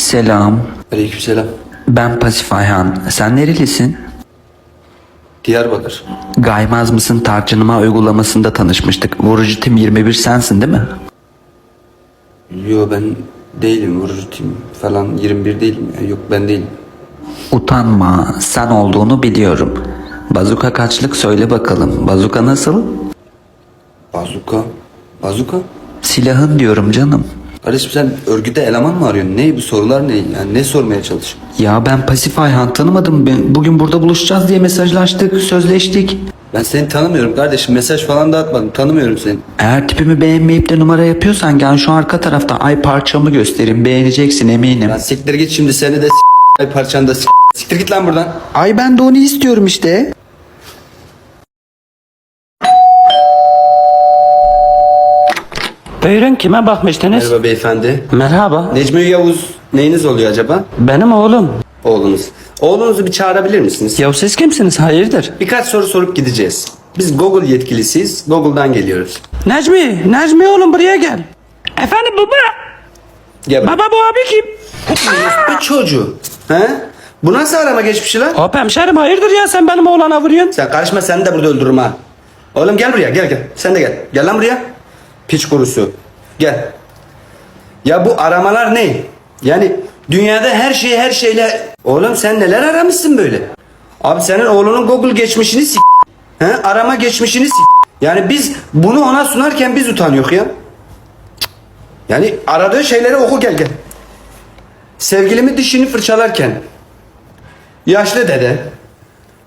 Selam. Aleykümselam. Ben Pasif Ayhan. Sen nerelisin? Diyarbakır. Gaymaz mısın tarçınıma uygulamasında tanışmıştık. Vurucu Tim 21 sensin değil mi? Yo ben değilim. Vurucu tim falan 21 değilim. Yok ben değilim. Utanma. Sen olduğunu biliyorum. Bazuka kaçlık söyle bakalım. Bazuka nasıl? Bazuka. Bazuka? Silahın diyorum canım. Kardeşim sen örgüde eleman mı arıyorsun? Ne bu sorular ne? Yani ne sormaya çalışıyorsun? Ya ben Pasif Ayhan tanımadım. Ben- Bugün burada buluşacağız diye mesajlaştık, sözleştik. Ben seni tanımıyorum kardeşim. Mesaj falan da atmadım. Tanımıyorum seni. Eğer tipimi beğenmeyip de numara yapıyorsan gel şu arka tarafta ay parçamı göstereyim. Beğeneceksin eminim. Lan siktir git şimdi seni de s- ay parçanı da s- Siktir git lan buradan. Ay ben de onu istiyorum işte. Buyurun kime bakmıştınız? Merhaba beyefendi. Merhaba. Necmi Yavuz neyiniz oluyor acaba? Benim oğlum. Oğlunuz. Oğlunuzu bir çağırabilir misiniz? Ya siz kimsiniz? Hayırdır? Birkaç soru sorup gideceğiz. Biz Google yetkilisiyiz. Google'dan geliyoruz. Necmi, Necmi oğlum buraya gel. Efendim baba. Gel. Baba bu abi kim? Bu çocuğu. He? Bu nasıl arama geçmişi lan? Hop hemşerim hayırdır ya sen benim oğlana vuruyorsun. Sen karışma seni de burada öldürürüm ha. Oğlum gel buraya gel gel. Sen de gel. Gel lan buraya. Piç kurusu. Gel. Ya bu aramalar ne? Yani dünyada her şeyi her şeyle... Oğlum sen neler aramışsın böyle? Abi senin oğlunun Google geçmişini s**. He? Arama geçmişini s**. Yani biz bunu ona sunarken biz utanıyoruz ya. Yani aradığı şeyleri oku gel gel. Sevgilimin dişini fırçalarken yaşlı dede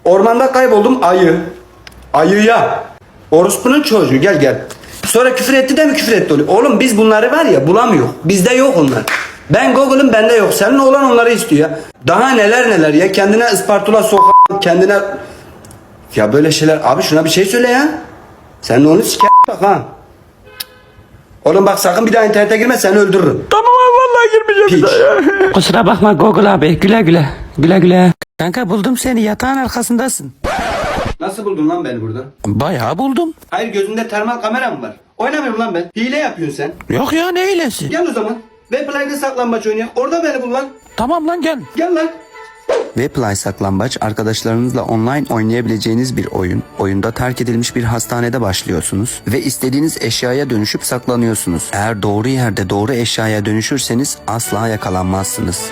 Ormanda kayboldum ayı. Ayıya. Orospunun çocuğu gel gel. Sonra küfür etti de mi küfür etti oluyor. Oğlum biz bunları var ya bulamıyor. Bizde yok onlar. Ben Google'ım bende yok. Senin oğlan onları istiyor ya. Daha neler neler ya. Kendine ıspartula sok kendine... Ya böyle şeyler. Abi şuna bir şey söyle ya. Sen onu siker bak ha. Oğlum bak sakın bir daha internete girme seni öldürürüm. Tamam abi vallahi girmeyeceğim Piç. Kusura bakma Google abi güle güle. Güle güle. Kanka buldum seni yatağın arkasındasın. Nasıl buldun lan beni burada? Bayağı buldum. Hayır gözünde termal kamera mı var? Oynamıyorum lan ben. Hile yapıyorsun sen. Yok ya ne iyilesi. Gel o zaman. Webplay'de saklambaç oynayak. Orada beni bul lan. Tamam lan gel. Gel lan. Weplay saklambaç arkadaşlarınızla online oynayabileceğiniz bir oyun. Oyunda terk edilmiş bir hastanede başlıyorsunuz ve istediğiniz eşyaya dönüşüp saklanıyorsunuz. Eğer doğru yerde doğru eşyaya dönüşürseniz asla yakalanmazsınız.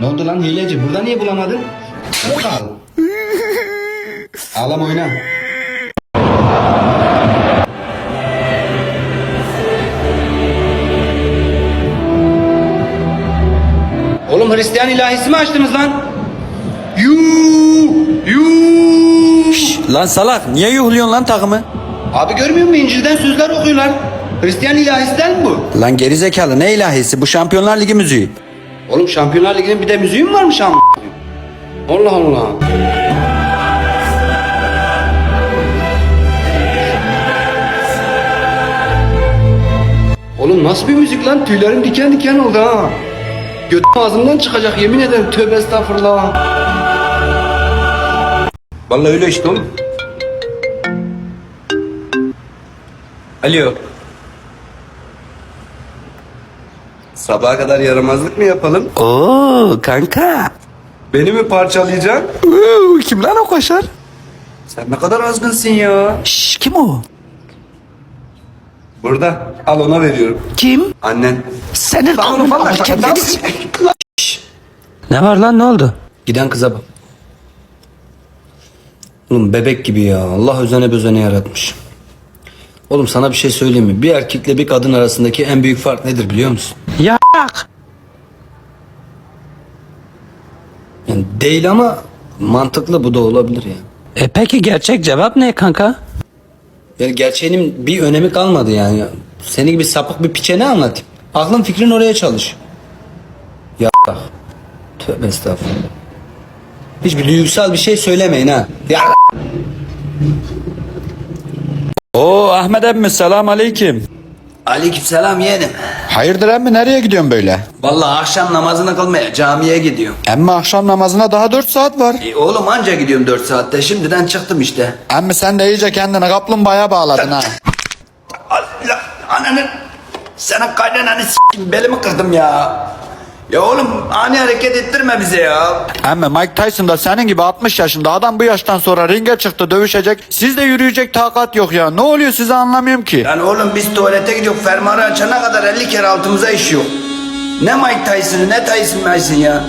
Ne oldu lan hileci? Burada niye bulamadın? Nasıl? Ağlama oyna. Oğlum Hristiyan ilahisi mi açtınız lan? Yuu! Yuu! Lan salak niye yuhluyorsun lan takımı? Abi görmüyor musun İncil'den sözler okuyorlar. Hristiyan ilahisinden mi bu? Lan gerizekalı ne ilahisi bu Şampiyonlar Ligi müziği. Oğlum Şampiyonlar Ligi'nin bir de müziği mi varmış am? Allah Allah. Oğlum nasıl bir müzik lan? Tüylerim diken diken oldu ha. Göt ağzımdan çıkacak yemin ederim. Tövbe estağfurullah. Vallahi öyle işte oğlum. Alo. Sabaha kadar yaramazlık mı yapalım? Oo kanka. Beni mi parçalayacaksın? Oo, kim lan o koşar? Sen ne kadar azgınsın ya. Şş, kim o? Burada. Al ona veriyorum. Kim? Annen. Senin Lan oğlum vallahi s- Ne var lan ne oldu? Giden kıza bak. Oğlum bebek gibi ya. Allah özene bezene yaratmış. Oğlum sana bir şey söyleyeyim mi? Bir erkekle bir kadın arasındaki en büyük fark nedir biliyor musun? Ya Yani değil ama mantıklı bu da olabilir ya. E peki gerçek cevap ne kanka? Yani gerçeğinin bir önemi kalmadı yani. Seni gibi sapık bir piçe ne anlatayım? Aklın fikrin oraya çalış. Ya Tövbe estağfurullah. Hiçbir duygusal bir şey söylemeyin ha. Ya Oo Ahmet emmi selam aleyküm. Aleykümselam yeğenim. Hayırdır emmi nereye gidiyorsun böyle? Vallahi akşam namazını kılmaya camiye gidiyorum. Emmi akşam namazına daha 4 saat var. E, oğlum anca gidiyorum 4 saatte. Şimdiden çıktım işte. Emmi sen de iyice kendini kaplumbağaya bağladın ha. Allah ananı senin kaynananı s**eyim belimi kırdım ya. Ya oğlum ani hareket ettirme bize ya. Ama Mike Tyson da senin gibi 60 yaşında adam bu yaştan sonra ringe çıktı dövüşecek. Sizde yürüyecek takat yok ya. Ne oluyor size anlamıyorum ki. Yani oğlum biz tuvalete gidiyoruz fermuarı açana kadar 50 kere altımıza işiyor. Ne Mike Tyson'ı ne Tyson Tyson ya.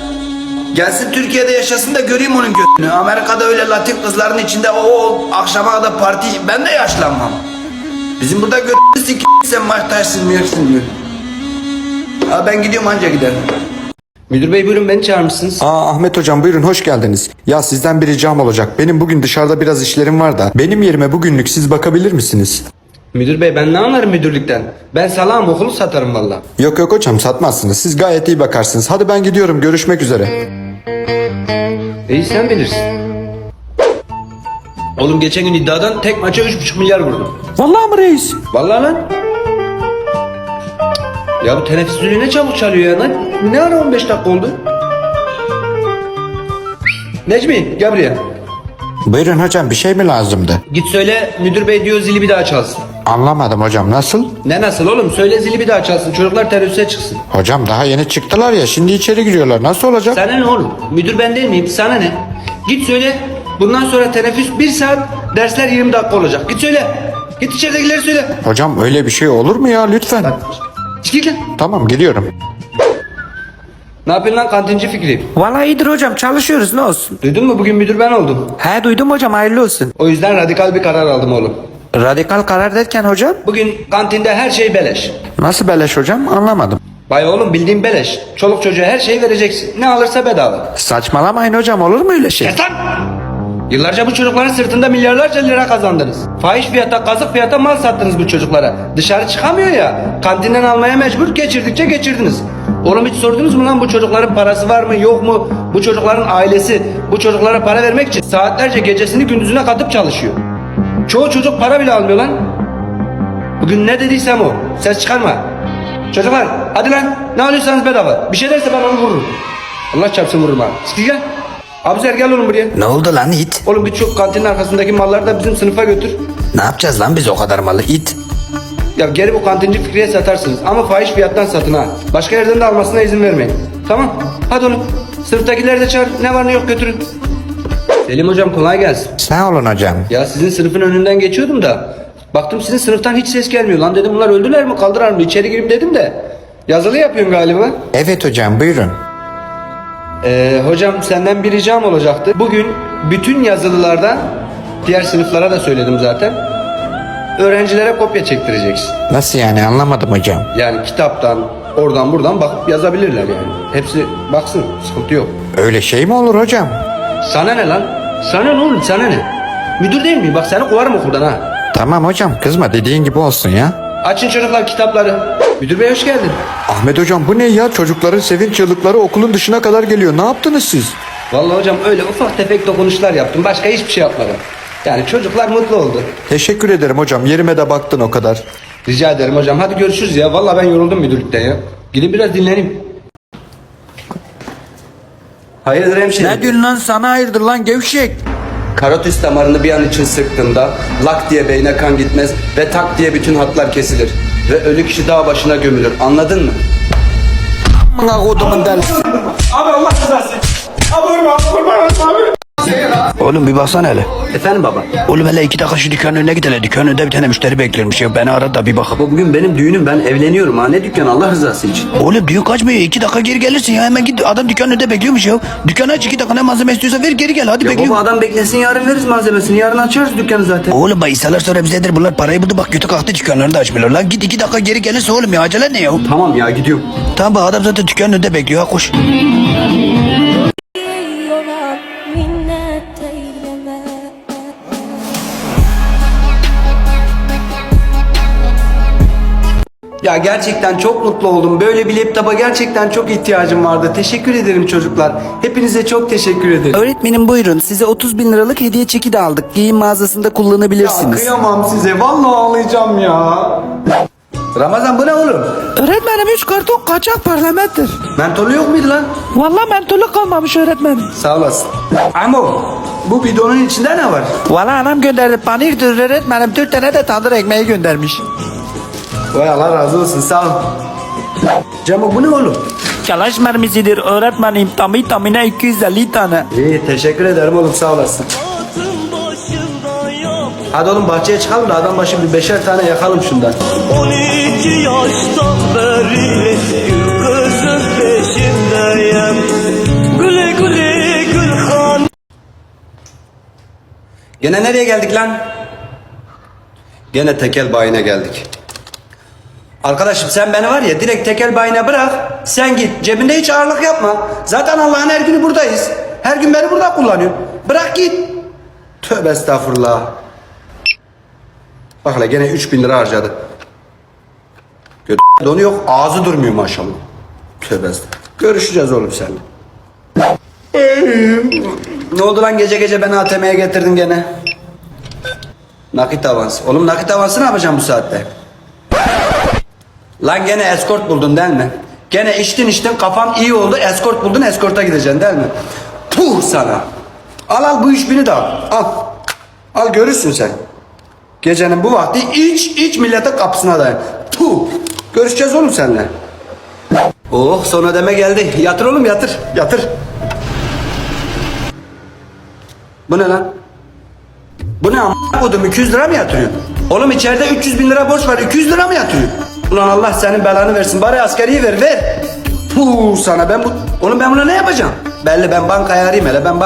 Gelsin Türkiye'de yaşasın da göreyim onun götünü. Amerika'da öyle Latin kızların içinde o akşama kadar parti ben de yaşlanmam. Bizim burada götünü sikeyim sen Mike Tyson mı yersin diyor. Ha ben gidiyorum anca giderim. Müdür bey buyurun beni çağırmışsınız. Aa Ahmet hocam buyurun hoş geldiniz. Ya sizden bir ricam olacak. Benim bugün dışarıda biraz işlerim var da. Benim yerime bugünlük siz bakabilir misiniz? Müdür bey ben ne anlarım müdürlükten? Ben salam okulu satarım valla. Yok yok hocam satmazsınız. Siz gayet iyi bakarsınız. Hadi ben gidiyorum. Görüşmek üzere. İyi sen bilirsin. Oğlum geçen gün iddiadan tek maça 3,5 milyar vurdum. Vallahi mı reis? Vallahi lan. Ya bu teneffüs ne çabuk çalıyor ya lan. Ne ara 15 dakika oldu? Necmi gel buraya. Buyurun hocam bir şey mi lazımdı? Git söyle müdür bey diyor zili bir daha çalsın. Anlamadım hocam nasıl? Ne nasıl oğlum söyle zili bir daha çalsın çocuklar teröriste çıksın. Hocam daha yeni çıktılar ya şimdi içeri giriyorlar. Nasıl olacak? Sana ne oğlum? Müdür ben değil miyim? Sana ne? Git söyle. Bundan sonra teneffüs bir saat, dersler 20 dakika olacak. Git söyle. Git içeridekileri söyle. Hocam öyle bir şey olur mu ya lütfen? Çık git lan. Tamam gidiyorum. Ne yapıyorsun lan kantinci Fikri? Vallahi iyidir hocam çalışıyoruz ne olsun. Duydun mu bugün müdür ben oldum. He duydum hocam hayırlı olsun. O yüzden radikal bir karar aldım oğlum. Radikal karar derken hocam? Bugün kantinde her şey beleş. Nasıl beleş hocam anlamadım. Vay oğlum bildiğin beleş. Çoluk çocuğa her şeyi vereceksin. Ne alırsa bedava. Saçmalamayın hocam olur mu öyle şey? Kes lan! Yıllarca bu çocukların sırtında milyarlarca lira kazandınız. Fahiş fiyata, kazık fiyata mal sattınız bu çocuklara. Dışarı çıkamıyor ya. Kantinden almaya mecbur geçirdikçe geçirdiniz. Oğlum hiç sordunuz mu lan bu çocukların parası var mı yok mu? Bu çocukların ailesi bu çocuklara para vermek için saatlerce gecesini gündüzüne katıp çalışıyor. Çoğu çocuk para bile almıyor lan. Bugün ne dediysem o. Ses çıkarma. Çocuklar hadi lan ne alıyorsanız bedava. Bir şey derse ben onu vururum. Allah çarpsın vururum. Sıkı gel. Abuzer gel oğlum buraya. Ne oldu lan it? Oğlum git şu kantinin arkasındaki malları da bizim sınıfa götür. Ne yapacağız lan biz o kadar malı it? Ya geri bu kantinci Fikri'ye satarsınız ama fahiş fiyattan satın ha. Başka yerden de almasına izin vermeyin. Tamam hadi oğlum. Sınıftakileri de çağır. Ne var ne yok götürün. Selim hocam kolay gelsin. Sağ olun hocam. Ya sizin sınıfın önünden geçiyordum da. Baktım sizin sınıftan hiç ses gelmiyor. Lan dedim bunlar öldüler mi kaldırar mı içeri gireyim dedim de. Yazılı yapıyorsun galiba. Evet hocam buyurun. Ee, hocam senden bir ricam olacaktı. Bugün bütün yazılılardan diğer sınıflara da söyledim zaten. Öğrencilere kopya çektireceksin. Nasıl yani anlamadım hocam. Yani kitaptan, oradan buradan bakıp yazabilirler yani. Hepsi baksın, sıkıntı yok. Öyle şey mi olur hocam? Sana ne lan? Sana ne oğlum, sana ne? Müdür değil miyim? Bak seni kovarım okuldan ha. Tamam hocam kızma dediğin gibi olsun ya. Açın çocuklar kitapları. Müdür bey hoş geldin. Ahmet hocam bu ne ya? Çocukların sevinç çığlıkları okulun dışına kadar geliyor. Ne yaptınız siz? Vallahi hocam öyle ufak tefek dokunuşlar yaptım. Başka hiçbir şey yapmadım. Yani çocuklar mutlu oldu. Teşekkür ederim hocam. Yerime de baktın o kadar. Rica ederim hocam. Hadi görüşürüz ya. Vallahi ben yoruldum müdürlükten ya. Gidin biraz dinleneyim. Hayırdır hemşerim? Ne diyorsun lan sana hayırdır lan gevşek. Karotis damarını bir an için sıktığında lak diye beyne kan gitmez ve tak diye bütün hatlar kesilir. Ve ölü kişi dağ başına gömülür. Anladın mı? Bana kodumun delisi. Oğlum bir baksana hele. Efendim baba. Oğlum hele iki dakika şu dükkanın önüne git hele. Dükkanın önünde bir tane müşteri beklermiş ya. Beni ara da bir bakıp. Bugün benim düğünüm ben evleniyorum ha. Ne dükkan Allah rızası için. Oğlum düğün kaçmıyor. İki dakika geri gelirsin ya. Hemen git. Adam dükkanın önünde bekliyormuş ya. Dükkanı aç iki dakika ne malzeme istiyorsa ver geri gel. Hadi Ya bekliyorum. baba adam beklesin yarın veririz malzemesini. Yarın açarız dükkanı zaten. Oğlum bak insanlar sonra bizedir. Bunlar parayı buldu bak götü kalktı dükkanlarını da açmıyorlar. Lan git iki dakika geri gelirse oğlum ya. Acele ne ya? Tamam ya gidiyorum. Tamam bak adam zaten dükkanın önünde bekliyor. Ha koş. Ya gerçekten çok mutlu oldum. Böyle bir laptopa gerçekten çok ihtiyacım vardı. Teşekkür ederim çocuklar. Hepinize çok teşekkür ederim. Öğretmenim buyurun size 30 bin liralık hediye çeki de aldık. Giyim mağazasında Ya kullanabilirsiniz. kıyamam size. Vallahi ağlayacağım ya. Ramazan bu ne oğlum? Öğretmenim 3 karton kaçak parlamenttir. Mentolu yok muydu lan? Vallahi mentolü kalmamış öğretmenim. Sağ olasın. Amo bu bidonun içinde ne var? Vallahi anam gönderdi panirdir öğretmenim 4 tane de tandır ekmeği göndermiş. Vay Allah razı olsun sağ ol. Cemo bu ne oğlum? Kalaş mermisidir öğretmenim. Tamı tamına 250 tane. İyi teşekkür ederim oğlum sağ olasın. Hadi oğlum bahçeye çıkalım da adam başı bir beşer tane yakalım şundan. 12 yaştan beri gül kızın peşindeyim Güle güle Gülhan Gene nereye geldik lan? Gene tekel bayine geldik. Arkadaşım sen beni var ya direkt tekel bayine bırak. Sen git cebinde hiç ağırlık yapma. Zaten Allah'ın her günü buradayız. Her gün beni burada kullanıyor. Bırak git. Tövbe estağfurullah. Bak hele gene 3000 lira harcadı. Göt donu yok ağzı durmuyor maşallah. Tövbe. Görüşeceğiz oğlum seninle. Ne oldu lan gece gece beni ATM'ye getirdin gene? Nakit avans. Oğlum nakit avansı ne yapacağım bu saatte? Lan gene eskort buldun değil mi? Gene içtin içtin kafan iyi oldu eskort buldun eskorta gideceksin değil mi? Puh sana. Al al bu iş bini de al. Al. Al görürsün sen. Gecenin bu vakti iç iç millete kapısına dayan. Puh. Görüşeceğiz oğlum seninle. Oh son ödeme geldi. Yatır oğlum yatır. Yatır. Bu ne lan? Bu ne amma kodum 200 lira mı yatırıyor? Oğlum içeride 300 bin lira borç var 200 lira mı yatırıyor? Ulan Allah senin belanı versin bari askeriyi ver ver. Puh sana ben bu... Oğlum ben buna ne yapacağım? Belli ben bankaya arayayım hele ben